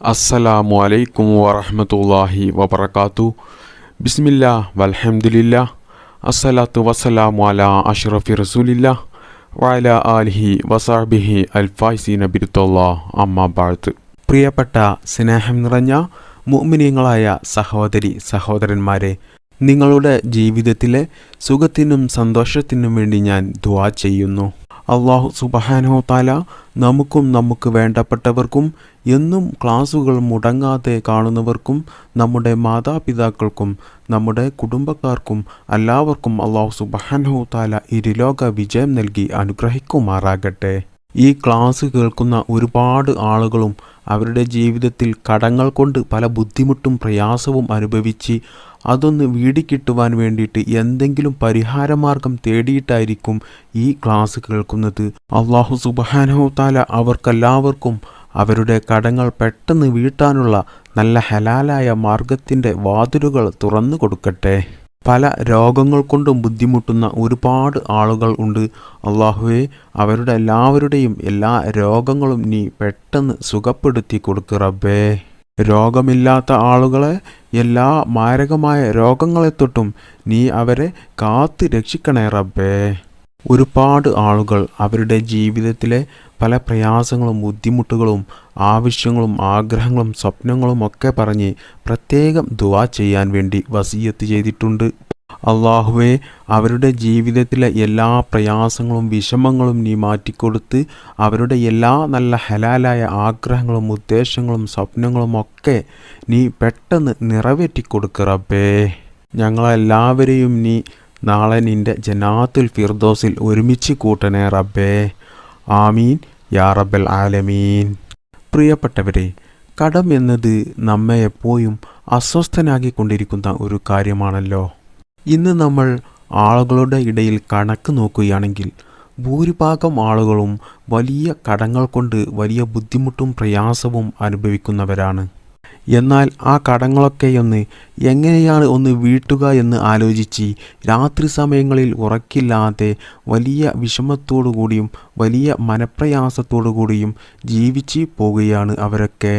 അസ്സലാമു അലൈക്കും വറഹ്മത്തുള്ളാഹി വബറകാതു ബിസ്മില്ല വൽഹംദുലില്ലാ. അസ്സലാത്തു വസ്സലാമു അലാ അഷ്റഫി റസൂലില്ല. വഅല ആലിഹി വസാബിഹി അൽഫായ്സി നബിരുത്തല്ലാ അമ്മ ബാഴ്ത്ത് പ്രിയപ്പെട്ട സ്നേഹം നിറഞ്ഞ മുഅ്മിനീങ്ങളായ സഹോദരി സഹോദരന്മാരെ നിങ്ങളുടെ ജീവിതത്തിലെ സുഖത്തിനും സന്തോഷത്തിനും വേണ്ടി ഞാൻ ദുവാ ചെയ്യുന്നു. അള്ളാഹു സുബഹാനോ താല നമുക്കും നമുക്ക് വേണ്ടപ്പെട്ടവർക്കും എന്നും ക്ലാസുകൾ മുടങ്ങാതെ കാണുന്നവർക്കും നമ്മുടെ മാതാപിതാക്കൾക്കും നമ്മുടെ കുടുംബക്കാർക്കും എല്ലാവർക്കും അള്ളാഹു സുബഹാനോ താല ഇരുലോക വിജയം നൽകി അനുഗ്രഹിക്കുമാറാകട്ടെ. ഈ ക്ലാസ് കേൾക്കുന്ന ഒരുപാട് ആളുകളും അവരുടെ ജീവിതത്തിൽ കടങ്ങൾ കൊണ്ട് പല ബുദ്ധിമുട്ടും പ്രയാസവും അനുഭവിച്ച് അതൊന്ന് വീടിക്കിട്ടുവാൻ വേണ്ടിയിട്ട് എന്തെങ്കിലും പരിഹാരമാർഗം തേടിയിട്ടായിരിക്കും ഈ ക്ലാസ് കേൾക്കുന്നത്. അള്ളാഹു സുബഹാനഹു താല അവർക്കെല്ലാവർക്കും അവരുടെ കടങ്ങൾ പെട്ടെന്ന് വീട്ടാനുള്ള നല്ല ഹലാലായ മാർഗത്തിന്റെ വാതിലുകൾ തുറന്നു കൊടുക്കട്ടെ. പല രോഗങ്ങൾ കൊണ്ടും ബുദ്ധിമുട്ടുന്ന ഒരുപാട് ആളുകൾ ഉണ്ട്. അള്ളാഹുവെ അവരുടെ എല്ലാവരുടെയും എല്ലാ രോഗങ്ങളും നീ പെട്ടെന്ന് സുഖപ്പെടുത്തി കൊടുക്ക് റബ്ബേ. രോഗമില്ലാത്ത ആളുകളെ എല്ലാ മാരകമായ രോഗങ്ങളെ തൊട്ടും നീ അവരെ കാത്തു രക്ഷിക്കണേ റബ്ബേ. ഒരുപാട് ആളുകൾ അവരുടെ ജീവിതത്തിലെ പല പ്രയാസങ്ങളും ബുദ്ധിമുട്ടുകളും ആവശ്യങ്ങളും ആഗ്രഹങ്ങളും സ്വപ്നങ്ങളും ഒക്കെ പറഞ്ഞ് പ്രത്യേകം ദുവാ ചെയ്യാൻ വേണ്ടി വസീയത്ത് ചെയ്തിട്ടുണ്ട്. അള്ളാഹുവെ അവരുടെ ജീവിതത്തിലെ എല്ലാ പ്രയാസങ്ങളും വിഷമങ്ങളും നീ മാറ്റിക്കൊടുത്ത് അവരുടെ എല്ലാ നല്ല ഹലാലായ ആഗ്രഹങ്ങളും ഉദ്ദേശങ്ങളും സ്വപ്നങ്ങളും ഒക്കെ നീ പെട്ടെന്ന് നിറവേറ്റി കൊടുക്ക് റബ്ബേ. ഞങ്ങളെല്ലാവരെയും നീ നാളെ നിന്റെ ജനാത്തുൽ ഫിർദോസിൽ ഒരുമിച്ച് കൂട്ടണേ റബ്ബേ. ആമീൻ. യാ റബ്ബൽ ആലമീൻ. പ്രിയപ്പെട്ടവരെ കടം എന്നത് നമ്മെ എപ്പോഴും അസ്വസ്ഥനാക്കിക്കൊണ്ടിരിക്കുന്ന ഒരു കാര്യമാണല്ലോ. ഇന്ന് നമ്മൾ ആളുകളുടെ ഇടയിൽ കണക്ക് നോക്കുകയാണെങ്കിൽ ഭൂരിഭാഗം ആളുകളും വലിയ കടങ്ങൾ കൊണ്ട് വലിയ ബുദ്ധിമുട്ടും പ്രയാസവും അനുഭവിക്കുന്നവരാണ്. എന്നാൽ ആ കടങ്ങളൊക്കെയൊന്ന് എങ്ങനെയാണ് ഒന്ന് വീട്ടുക എന്ന് ആലോചിച്ച് രാത്രി സമയങ്ങളിൽ ഉറക്കില്ലാതെ വലിയ വിഷമത്തോടു കൂടിയും വലിയ മനപ്രയാസത്തോടു കൂടിയും ജീവിച്ച് പോവുകയാണ് അവരൊക്കെ.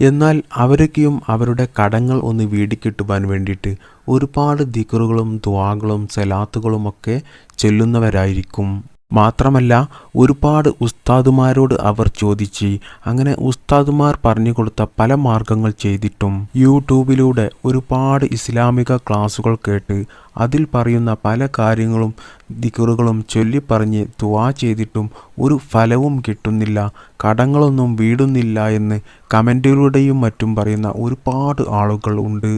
എന്നാൽ അവരൊക്കെയും അവരുടെ കടങ്ങൾ ഒന്ന് വീടിക്കിട്ടുവാൻ വേണ്ടിയിട്ട് ഒരുപാട് ദിക്കറുകളും ദ്വാകളും സലാത്തുകളും ഒക്കെ ചൊല്ലുന്നവരായിരിക്കും. മാത്രമല്ല ഒരുപാട് ഉസ്താദുമാരോട് അവർ ചോദിച്ച് അങ്ങനെ ഉസ്താദുമാർ പറഞ്ഞു കൊടുത്ത പല മാർഗങ്ങൾ ചെയ്തിട്ടും യൂട്യൂബിലൂടെ ഒരുപാട് ഇസ്ലാമിക ക്ലാസുകൾ കേട്ട് അതിൽ പറയുന്ന പല കാര്യങ്ങളും ദിക്കറുകളും ചൊല്ലിപ്പറഞ്ഞ് ദുവാ ചെയ്തിട്ടും ഒരു ഫലവും കിട്ടുന്നില്ല കടങ്ങളൊന്നും വീടുന്നില്ല എന്ന് കമന്റുകളുടെയും മറ്റും പറയുന്ന ഒരുപാട് ആളുകൾ ഉണ്ട്.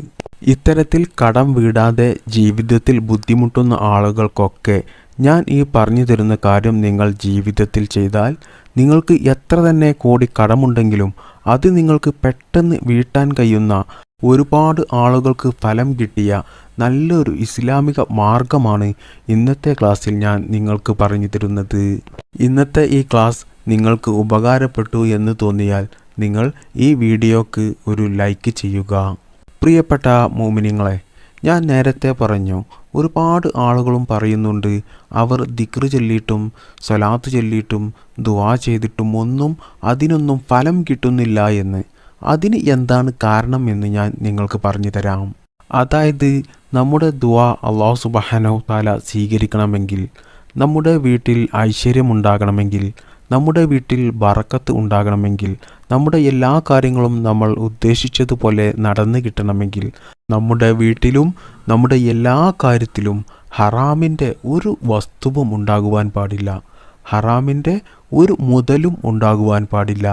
ഇത്തരത്തിൽ കടം വീടാതെ ജീവിതത്തിൽ ബുദ്ധിമുട്ടുന്ന ആളുകൾക്കൊക്കെ ഞാൻ ഈ പറഞ്ഞു തരുന്ന കാര്യം നിങ്ങൾ ജീവിതത്തിൽ ചെയ്താൽ നിങ്ങൾക്ക് എത്ര തന്നെ കോടി കടമുണ്ടെങ്കിലും അത് നിങ്ങൾക്ക് പെട്ടെന്ന് വീട്ടാൻ കഴിയുന്ന ഒരുപാട് ആളുകൾക്ക് ഫലം കിട്ടിയ നല്ലൊരു ഇസ്ലാമിക മാർഗമാണ് ഇന്നത്തെ ക്ലാസ്സിൽ ഞാൻ നിങ്ങൾക്ക് പറഞ്ഞു തരുന്നത്. ഇന്നത്തെ ഈ ക്ലാസ് നിങ്ങൾക്ക് ഉപകാരപ്പെട്ടു എന്ന് തോന്നിയാൽ നിങ്ങൾ ഈ വീഡിയോക്ക് ഒരു ലൈക്ക് ചെയ്യുക. പ്രിയപ്പെട്ട മോമിനിങ്ങളെ ഞാൻ നേരത്തെ പറഞ്ഞു ഒരുപാട് ആളുകളും പറയുന്നുണ്ട് അവർ ദിക്റ് ചൊല്ലിയിട്ടും സ്വലാത്ത് ചൊല്ലിയിട്ടും ദുവാ ചെയ്തിട്ടും ഒന്നും അതിനൊന്നും ഫലം കിട്ടുന്നില്ല എന്ന്. അതിന് എന്താണ് കാരണം എന്ന് ഞാൻ നിങ്ങൾക്ക് പറഞ്ഞു തരാം. അതായത് നമ്മുടെ ദുവാ അള്ളാഹു സുബഹാനോ താല സ്വീകരിക്കണമെങ്കിൽ നമ്മുടെ വീട്ടിൽ ഐശ്വര്യമുണ്ടാകണമെങ്കിൽ നമ്മുടെ വീട്ടിൽ ബറക്കത്ത് ഉണ്ടാകണമെങ്കിൽ നമ്മുടെ എല്ലാ കാര്യങ്ങളും നമ്മൾ ഉദ്ദേശിച്ചതുപോലെ നടന്നു കിട്ടണമെങ്കിൽ നമ്മുടെ വീട്ടിലും നമ്മുടെ എല്ലാ കാര്യത്തിലും ഹറാമിന്റെ ഒരു വസ്തുവും ഉണ്ടാകുവാൻ പാടില്ല. ഹറാമിന്റെ ഒരു മുതലും ഉണ്ടാകുവാൻ പാടില്ല.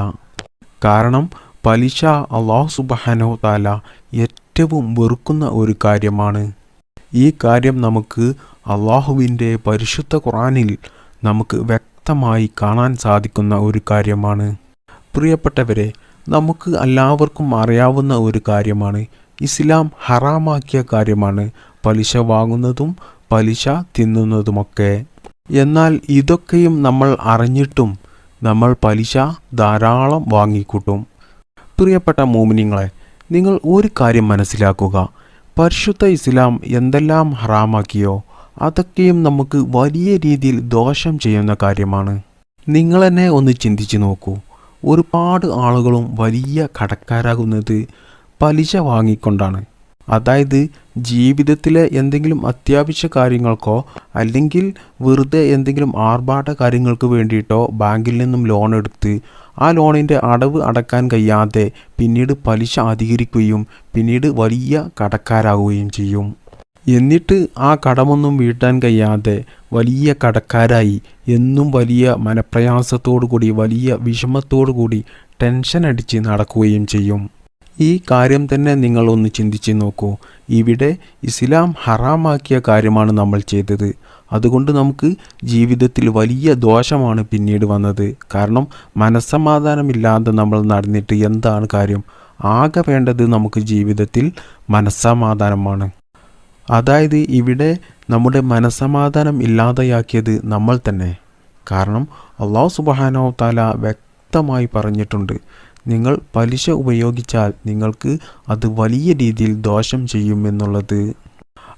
കാരണം പലിശ അള്ളാഹു സുബഹാനോ താല ഏറ്റവും വെറുക്കുന്ന ഒരു കാര്യമാണ്. ഈ കാര്യം നമുക്ക് അള്ളാഹുവിന്റെ പരിശുദ്ധ ഖുറാനിൽ നമുക്ക് വ്യക്തമായി കാണാൻ സാധിക്കുന്ന ഒരു കാര്യമാണ്. പ്രിയപ്പെട്ടവരെ നമുക്ക് എല്ലാവർക്കും അറിയാവുന്ന ഒരു കാര്യമാണ്. ഇസ്ലാം ഹറാമാക്കിയ കാര്യമാണ്. പലിശ വാങ്ങുന്നതും പലിശ തിന്നുന്നതുമൊക്കെ. എന്നാൽ ഇതൊക്കെയും നമ്മൾ അറിഞ്ഞിട്ടും നമ്മൾ പലിശ ധാരാളം വാങ്ങിക്കൂട്ടും. പ്രിയപ്പെട്ട മോമിനിങ്ങളെ നിങ്ങൾ ഒരു കാര്യം മനസ്സിലാക്കുക. പരിശുദ്ധ ഇസ്ലാം എന്തെല്ലാം ഹറാമാക്കിയോ അതൊക്കെയും നമുക്ക് വലിയ രീതിയിൽ ദോഷം ചെയ്യുന്ന കാര്യമാണ്. നിങ്ങൾ തന്നെ ഒന്ന് ചിന്തിച്ചു നോക്കൂ. ഒരുപാട് ആളുകളും വലിയ കടക്കാരാകുന്നത് പലിശ വാങ്ങിക്കൊണ്ടാണ്. അതായത് ജീവിതത്തിലെ എന്തെങ്കിലും അത്യാവശ്യ കാര്യങ്ങൾക്കോ അല്ലെങ്കിൽ വെറുതെ എന്തെങ്കിലും ആർഭാട കാര്യങ്ങൾക്ക് വേണ്ടിയിട്ടോ ബാങ്കിൽ നിന്നും ലോൺ എടുത്ത് ആ ലോണിന്റെ അടവ് അടക്കാൻ കഴിയാതെ പിന്നീട് പലിശ അധികരിക്കുകയും പിന്നീട് വലിയ കടക്കാരാകുകയും ചെയ്യും. എന്നിട്ട് ആ കടമൊന്നും വീട്ടാൻ കഴിയാതെ വലിയ കടക്കാരായി. എന്നും വലിയ മനപ്രയാസത്തോടു കൂടി വലിയ വിഷമത്തോടു കൂടി ടെൻഷൻ അടിച്ച് നടക്കുകയും ചെയ്യും. ഈ കാര്യം തന്നെ നിങ്ങളൊന്ന് ചിന്തിച്ച് നോക്കൂ. ഇവിടെ ഇസ്ലാം ഹറാമാക്കിയ കാര്യമാണ് നമ്മൾ ചെയ്തത്. അതുകൊണ്ട് നമുക്ക് ജീവിതത്തിൽ വലിയ ദോഷമാണ് പിന്നീട് വന്നത്. കാരണം മനസ്സമാധാനമില്ലാതെ നമ്മൾ നടന്നിട്ട് എന്താണ് കാര്യം? ആകെ വേണ്ടത് നമുക്ക് ജീവിതത്തിൽ മനസ്സമാധാനമാണ്. അതായത് ഇവിടെ നമ്മുടെ മനസ്സമാധാനം ഇല്ലാതെയാക്കിയത് നമ്മൾ തന്നെ. കാരണം അള്ളാഹു സുബഹാനോ താല വ്യക്തമായി പറഞ്ഞിട്ടുണ്ട് നിങ്ങൾ പലിശ ഉപയോഗിച്ചാൽ നിങ്ങൾക്ക് അത് വലിയ രീതിയിൽ ദോഷം ചെയ്യുമെന്നുള്ളത്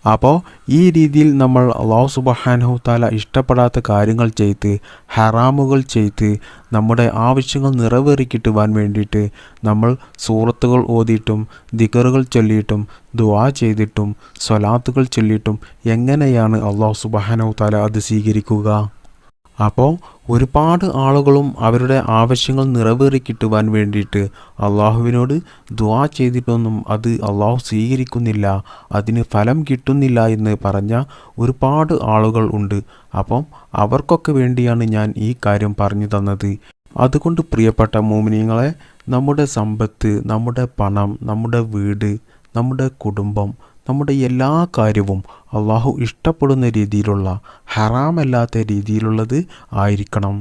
അപ്പോൾ ഈ രീതിയിൽ നമ്മൾ അള്ളാഹു സുബഹാനഹു താല ഇഷ്ടപ്പെടാത്ത കാര്യങ്ങൾ ചെയ്ത് ഹറാമുകൾ ചെയ്ത് നമ്മുടെ ആവശ്യങ്ങൾ നിറവേറിക്കിട്ടുവാൻ വേണ്ടിയിട്ട് നമ്മൾ സൂറത്തുകൾ ഓതിയിട്ടും ദിഗറുകൾ ചൊല്ലിയിട്ടും ദുവാ ചെയ്തിട്ടും സ്വലാത്തുകൾ ചൊല്ലിയിട്ടും എങ്ങനെയാണ് അള്ളാഹു സുബഹാനഹു താല അത് സ്വീകരിക്കുക? അപ്പോൾ ഒരുപാട് ആളുകളും അവരുടെ ആവശ്യങ്ങൾ നിറവേറി കിട്ടുവാൻ വേണ്ടിയിട്ട് അള്ളാഹുവിനോട് ദ്വാ ചെയ്തിട്ടൊന്നും അത് അള്ളാഹു സ്വീകരിക്കുന്നില്ല അതിന് ഫലം കിട്ടുന്നില്ല എന്ന് പറഞ്ഞ ഒരുപാട് ആളുകൾ ഉണ്ട്. അപ്പം അവർക്കൊക്കെ വേണ്ടിയാണ് ഞാൻ ഈ കാര്യം പറഞ്ഞു തന്നത്. അതുകൊണ്ട് പ്രിയപ്പെട്ട മോമിനിയങ്ങളെ നമ്മുടെ സമ്പത്ത് നമ്മുടെ പണം നമ്മുടെ വീട് നമ്മുടെ കുടുംബം നമ്മുടെ എല്ലാ കാര്യവും അള്ളാഹു ഇഷ്ടപ്പെടുന്ന രീതിയിലുള്ള ഹറാമല്ലാത്ത രീതിയിലുള്ളത് ആയിരിക്കണം.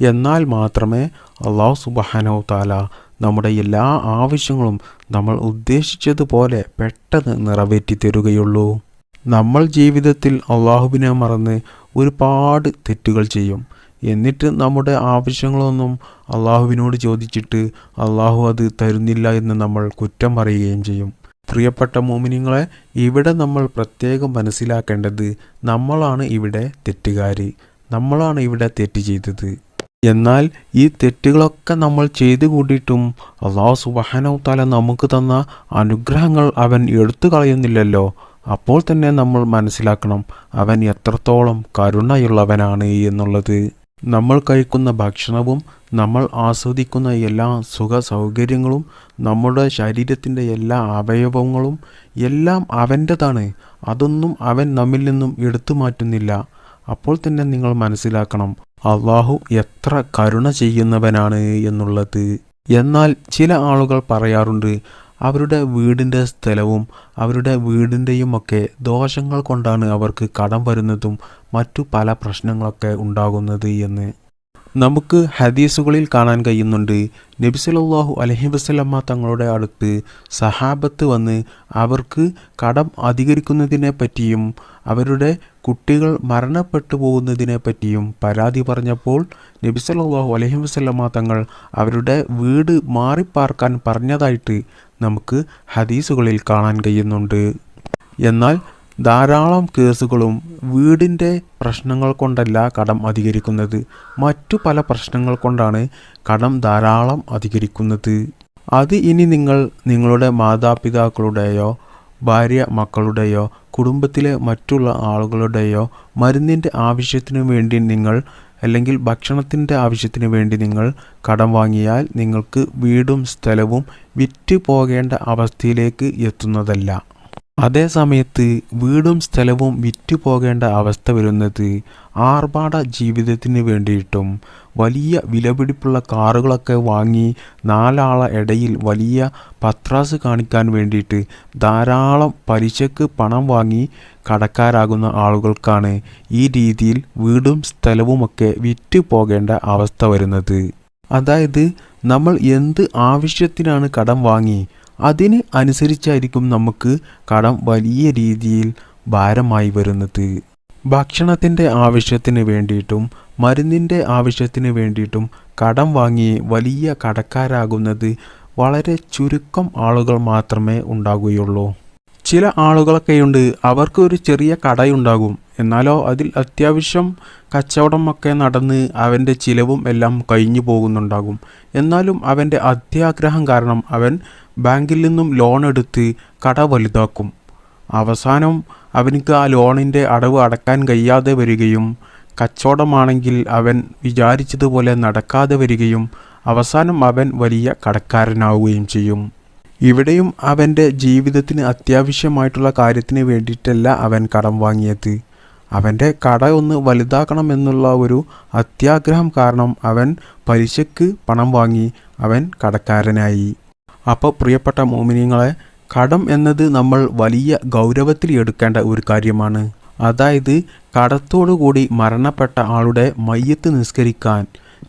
എന്നാൽ മാത്രമേ അള്ളാഹു സുബഹാനോ താല നമ്മുടെ എല്ലാ ആവശ്യങ്ങളും നമ്മൾ ഉദ്ദേശിച്ചതുപോലെ പെട്ടെന്ന് നിറവേറ്റി തരുകയുള്ളൂ. നമ്മൾ ജീവിതത്തിൽ അള്ളാഹുവിനെ മറന്ന് ഒരുപാട് തെറ്റുകൾ ചെയ്യും. എന്നിട്ട് നമ്മുടെ ആവശ്യങ്ങളൊന്നും അള്ളാഹുവിനോട് ചോദിച്ചിട്ട് അള്ളാഹു അത് തരുന്നില്ല എന്ന് നമ്മൾ കുറ്റം പറയുകയും ചെയ്യും. പ്രിയപ്പെട്ട മോമിനിങ്ങളെ ഇവിടെ നമ്മൾ പ്രത്യേകം മനസ്സിലാക്കേണ്ടത് നമ്മളാണ് ഇവിടെ തെറ്റുകാർ നമ്മളാണ് ഇവിടെ തെറ്റ് ചെയ്തത്. എന്നാൽ ഈ തെറ്റുകളൊക്കെ നമ്മൾ ചെയ്തു കൂട്ടിയിട്ടും അള്ളാഹു സുബഹാനോ താല നമുക്ക് തന്ന അനുഗ്രഹങ്ങൾ അവൻ എടുത്തു കളയുന്നില്ലല്ലോ. അപ്പോൾ തന്നെ നമ്മൾ മനസ്സിലാക്കണം അവൻ എത്രത്തോളം കരുണയുള്ളവനാണ് എന്നുള്ളത്. നമ്മൾ കഴിക്കുന്ന ഭക്ഷണവും നമ്മൾ ആസ്വദിക്കുന്ന എല്ലാ സുഖ സൗകര്യങ്ങളും നമ്മുടെ ശരീരത്തിന്റെ എല്ലാ അവയവങ്ങളും എല്ലാം അവന്റെതാണ്. അതൊന്നും അവൻ നമ്മിൽ നിന്നും എടുത്തു മാറ്റുന്നില്ല. അപ്പോൾ തന്നെ നിങ്ങൾ മനസ്സിലാക്കണം അള്ളാഹു എത്ര കരുണ ചെയ്യുന്നവനാണ് എന്നുള്ളത്. എന്നാൽ ചില ആളുകൾ പറയാറുണ്ട് അവരുടെ വീടിന്റെ സ്ഥലവും അവരുടെ വീടിന്റെയും ഒക്കെ ദോഷങ്ങൾ കൊണ്ടാണ് അവർക്ക് കടം വരുന്നതും മറ്റു പല പ്രശ്നങ്ങളൊക്കെ ഉണ്ടാകുന്നത് എന്ന്. നമുക്ക് ഹദീസുകളിൽ കാണാൻ കഴിയുന്നുണ്ട് നബി അലഹി വസ്ലമ്മ തങ്ങളുടെ അടുത്ത് സഹാബത്ത് വന്ന് അവർക്ക് കടം അധികരിക്കുന്നതിനെ പറ്റിയും അവരുടെ കുട്ടികൾ മരണപ്പെട്ടു പോകുന്നതിനെ പറ്റിയും പരാതി പറഞ്ഞപ്പോൾ നബി അലഹി വസ്ലമ്മ തങ്ങൾ അവരുടെ വീട് മാറിപ്പാർക്കാൻ പറഞ്ഞതായിട്ട് നമുക്ക് ഹദീസുകളിൽ കാണാൻ കഴിയുന്നുണ്ട്. എന്നാൽ ധാരാളം കേസുകളും വീടിന്റെ പ്രശ്നങ്ങൾ കൊണ്ടല്ല കടം അധികരിക്കുന്നത്. മറ്റു പല പ്രശ്നങ്ങൾ കൊണ്ടാണ് കടം ധാരാളം അധികരിക്കുന്നത്. അത് ഇനി നിങ്ങൾ നിങ്ങളുടെ മാതാപിതാക്കളുടെയോ ഭാര്യ മക്കളുടെയോ കുടുംബത്തിലെ മറ്റുള്ള ആളുകളുടെയോ മരുന്നിന്റെ ആവശ്യത്തിനു വേണ്ടി നിങ്ങൾ അല്ലെങ്കിൽ ഭക്ഷണത്തിന്റെ ആവശ്യത്തിന് വേണ്ടി നിങ്ങൾ കടം വാങ്ങിയാൽ നിങ്ങൾക്ക് വീടും സ്ഥലവും വിറ്റ് പോകേണ്ട അവസ്ഥയിലേക്ക് എത്തുന്നതല്ല. അതേ സമയത്ത് വീടും സ്ഥലവും വിറ്റ് പോകേണ്ട അവസ്ഥ വരുന്നത് ആർഭാട ജീവിതത്തിന് വേണ്ടിയിട്ടും വലിയ വിലപിടിപ്പുള്ള കാറുകളൊക്കെ വാങ്ങി നാലാളെ ഇടയിൽ വലിയ പത്രാസ് കാണിക്കാൻ വേണ്ടിയിട്ട് ധാരാളം പലിശക്ക് പണം വാങ്ങി കടക്കാരാകുന്ന ആളുകൾക്കാണ് ഈ രീതിയിൽ വീടും സ്ഥലവുമൊക്കെ വിറ്റ് പോകേണ്ട അവസ്ഥ വരുന്നത്. അതായത് നമ്മൾ എന്ത് ആവശ്യത്തിനാണ് കടം വാങ്ങി അതിന് അനുസരിച്ചായിരിക്കും നമുക്ക് കടം വലിയ രീതിയിൽ ഭാരമായി വരുന്നത്. ഭക്ഷണത്തിന്റെ ആവശ്യത്തിന് വേണ്ടിയിട്ടും മരുന്നിന്റെ ആവശ്യത്തിന് വേണ്ടിയിട്ടും കടം വാങ്ങി വലിയ കടക്കാരാകുന്നത് വളരെ ചുരുക്കം ആളുകൾ മാത്രമേ ഉണ്ടാകുകയുള്ളൂ ചില ആളുകളൊക്കെയുണ്ട്. അവർക്ക് ഒരു ചെറിയ കടയുണ്ടാകും. എന്നാലോ അതിൽ അത്യാവശ്യം കച്ചവടം ഒക്കെ നടന്ന് അവന്റെ ചിലവും എല്ലാം കഴിഞ്ഞു പോകുന്നുണ്ടാകും. എന്നാലും അവന്റെ അത്യാഗ്രഹം കാരണം അവൻ ബാങ്കിൽ നിന്നും ലോൺ എടുത്ത് കട വലുതാക്കും. അവസാനം അവനിക്ക് ആ ലോണിന്റെ അടവ് അടക്കാൻ കഴിയാതെ വരികയും കച്ചവടമാണെങ്കിൽ അവൻ വിചാരിച്ചതുപോലെ നടക്കാതെ വരികയും അവസാനം അവൻ വലിയ കടക്കാരനാവുകയും ചെയ്യും. ഇവിടെയും അവന്റെ ജീവിതത്തിന് അത്യാവശ്യമായിട്ടുള്ള കാര്യത്തിന് വേണ്ടിയിട്ടല്ല അവൻ കടം വാങ്ങിയത്. അവന്റെ കട ഒന്ന് വലുതാക്കണമെന്നുള്ള ഒരു അത്യാഗ്രഹം കാരണം അവൻ പലിശക്ക് പണം വാങ്ങി അവൻ കടക്കാരനായി. അപ്പോൾ പ്രിയപ്പെട്ട മോമിനിയങ്ങളെ കടം എന്നത് നമ്മൾ വലിയ ഗൗരവത്തിൽ എടുക്കേണ്ട ഒരു കാര്യമാണ്. അതായത് കടത്തോടുകൂടി മരണപ്പെട്ട ആളുടെ മയ്യത്ത് നിസ്കരിക്കാൻ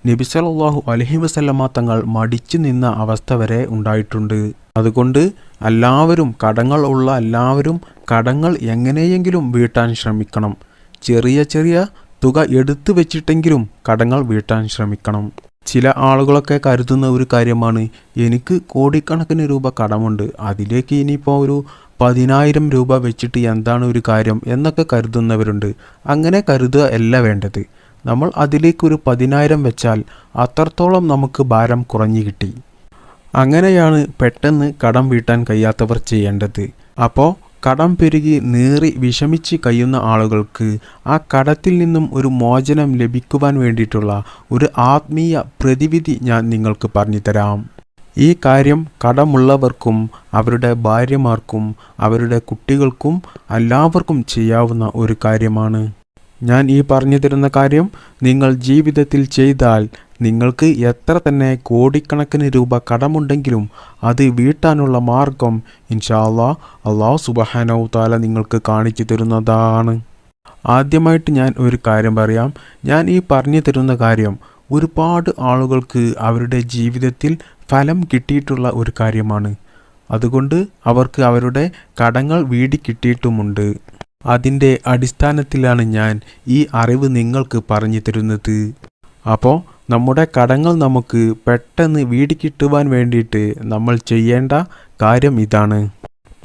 നബി അലഹി അലൈഹി വസല്ലമ തങ്ങൾ മടിച്ചു നിന്ന അവസ്ഥ വരെ ഉണ്ടായിട്ടുണ്ട്. അതുകൊണ്ട് എല്ലാവരും കടങ്ങൾ ഉള്ള എല്ലാവരും കടങ്ങൾ എങ്ങനെയെങ്കിലും വീട്ടാൻ ശ്രമിക്കണം. ചെറിയ ചെറിയ തുക എടുത്തു വെച്ചിട്ടെങ്കിലും കടങ്ങൾ വീട്ടാൻ ശ്രമിക്കണം. ചില ആളുകളൊക്കെ കരുതുന്ന ഒരു കാര്യമാണ് എനിക്ക് കോടിക്കണക്കിന് രൂപ കടമുണ്ട് അതിലേക്ക് ഇനിയിപ്പോൾ ഒരു പതിനായിരം രൂപ വെച്ചിട്ട് എന്താണ് ഒരു കാര്യം എന്നൊക്കെ കരുതുന്നവരുണ്ട്. അങ്ങനെ കരുതുക അല്ല വേണ്ടത്. നമ്മൾ അതിലേക്ക് ഒരു പതിനായിരം വെച്ചാൽ അത്രത്തോളം നമുക്ക് ഭാരം കുറഞ്ഞു കിട്ടി. അങ്ങനെയാണ് പെട്ടെന്ന് കടം വീട്ടാൻ കഴിയാത്തവർ ചെയ്യേണ്ടത്. അപ്പോൾ കടം പെരുകി നീറി വിഷമിച്ച് കഴിയുന്ന ആളുകൾക്ക് ആ കടത്തിൽ നിന്നും ഒരു മോചനം ലഭിക്കുവാൻ വേണ്ടിയിട്ടുള്ള ഒരു ആത്മീയ പ്രതിവിധി ഞാൻ നിങ്ങൾക്ക് പറഞ്ഞുതരാം. ഈ കാര്യം കടമുള്ളവർക്കും അവരുടെ ഭാര്യമാർക്കും അവരുടെ കുട്ടികൾക്കും എല്ലാവർക്കും ചെയ്യാവുന്ന ഒരു കാര്യമാണ്. ഞാൻ ഈ പറഞ്ഞു തരുന്ന കാര്യം നിങ്ങൾ ജീവിതത്തിൽ ചെയ്താൽ നിങ്ങൾക്ക് എത്ര തന്നെ കോടിക്കണക്കിന് രൂപ കടമുണ്ടെങ്കിലും അത് വീട്ടാനുള്ള മാർഗം ഇൻഷാ അല്ലാ അള്ളാഹു സുബഹാനോ താല നിങ്ങൾക്ക് കാണിച്ചു തരുന്നതാണ്. ആദ്യമായിട്ട് ഞാൻ ഒരു കാര്യം പറയാം. ഞാൻ ഈ പറഞ്ഞു തരുന്ന കാര്യം ഒരുപാട് ആളുകൾക്ക് അവരുടെ ജീവിതത്തിൽ ഫലം കിട്ടിയിട്ടുള്ള ഒരു കാര്യമാണ്. അതുകൊണ്ട് അവർക്ക് അവരുടെ കടങ്ങൾ വീടി കിട്ടിയിട്ടുമുണ്ട്. അതിന്റെ അടിസ്ഥാനത്തിലാണ് ഞാൻ ഈ അറിവ് നിങ്ങൾക്ക് പറഞ്ഞു തരുന്നത്. അപ്പോൾ നമ്മുടെ കടങ്ങൾ നമുക്ക് പെട്ടെന്ന് വീടി കിട്ടുവാൻ വേണ്ടിയിട്ട് നമ്മൾ ചെയ്യേണ്ട കാര്യം ഇതാണ്.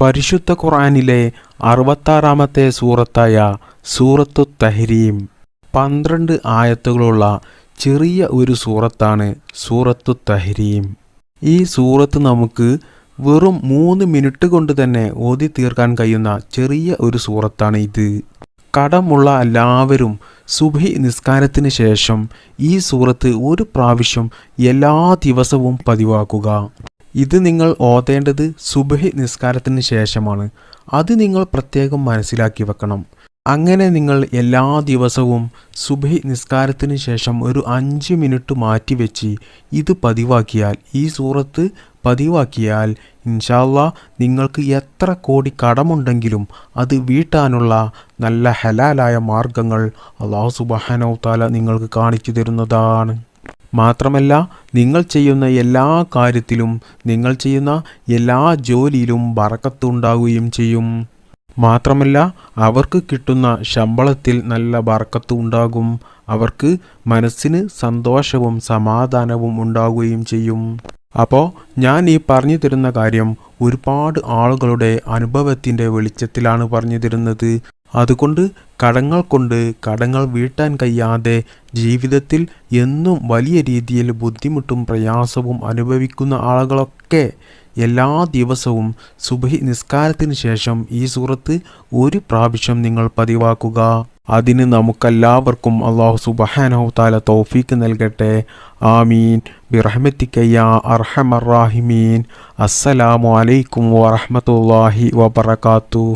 പരിശുദ്ധ ഖുറാനിലെ അറുപത്താറാമത്തെ സൂറത്തായ സൂറത്തു തഹരീം പന്ത്രണ്ട് ആയത്തുകളുള്ള ചെറിയ ഒരു സൂറത്താണ് സൂറത്തു തഹരീം. ഈ സൂറത്ത് നമുക്ക് വെറും മൂന്ന് മിനിറ്റ് കൊണ്ട് തന്നെ ഓതി തീർക്കാൻ കഴിയുന്ന ചെറിയ ഒരു സൂറത്താണ് ഇത്. കടമുള്ള എല്ലാവരും സുബഹി നിസ്കാരത്തിന് ശേഷം ഈ സൂറത്ത് ഒരു പ്രാവശ്യം എല്ലാ ദിവസവും പതിവാക്കുക. ഇത് നിങ്ങൾ ഓതേണ്ടത് സുബഹി നിസ്കാരത്തിന് ശേഷമാണ്. അത് നിങ്ങൾ പ്രത്യേകം മനസ്സിലാക്കി വെക്കണം. അങ്ങനെ നിങ്ങൾ എല്ലാ ദിവസവും സുബഹി നിസ്കാരത്തിന് ശേഷം ഒരു അഞ്ച് മിനിറ്റ് മാറ്റിവെച്ച് ഇത് പതിവാക്കിയാൽ ഈ സൂറത്ത് പതിവാക്കിയാൽ ഇൻഷാല്ല നിങ്ങൾക്ക് എത്ര കോടി കടമുണ്ടെങ്കിലും അത് വീട്ടാനുള്ള നല്ല ഹലാലായ മാർഗങ്ങൾ അള്ളാഹു സുബഹാനോ താല നിങ്ങൾക്ക് കാണിച്ചു തരുന്നതാണ്. മാത്രമല്ല നിങ്ങൾ ചെയ്യുന്ന എല്ലാ കാര്യത്തിലും നിങ്ങൾ ചെയ്യുന്ന എല്ലാ ജോലിയിലും ബറക്കത്തുണ്ടാവുകയും ചെയ്യും. മാത്രമല്ല അവർക്ക് കിട്ടുന്ന ശമ്പളത്തിൽ നല്ല ബർക്കത്ത് ഉണ്ടാകും. അവർക്ക് മനസ്സിന് സന്തോഷവും സമാധാനവും ഉണ്ടാകുകയും ചെയ്യും. അപ്പോൾ ഞാൻ ഈ പറഞ്ഞു തരുന്ന കാര്യം ഒരുപാട് ആളുകളുടെ അനുഭവത്തിന്റെ വെളിച്ചത്തിലാണ് പറഞ്ഞു തരുന്നത്. അതുകൊണ്ട് കടങ്ങൾ കൊണ്ട് കടങ്ങൾ വീട്ടാൻ കഴിയാതെ ജീവിതത്തിൽ എന്നും വലിയ രീതിയിൽ ബുദ്ധിമുട്ടും പ്രയാസവും അനുഭവിക്കുന്ന ആളുകളൊക്കെ എല്ലാ ദിവസവും സുബഹി നിസ്കാരത്തിന് ശേഷം ഈ സൂറത്ത് ഒരു പ്രാവശ്യം നിങ്ങൾ പതിവാക്കുക. അതിന് നമുക്കെല്ലാവർക്കും അള്ളാഹു സുബഹാനഹുത്താല തൗഫീക്ക് നൽകട്ടെ. ആമീൻ. ബിറഹ്മത്തിക്കയ്യ അർഹമറാഹിമീൻ അസ്സലാമു അലൈക്കും വറഹമത്തല്ലാഹി വബർക്കാത്തു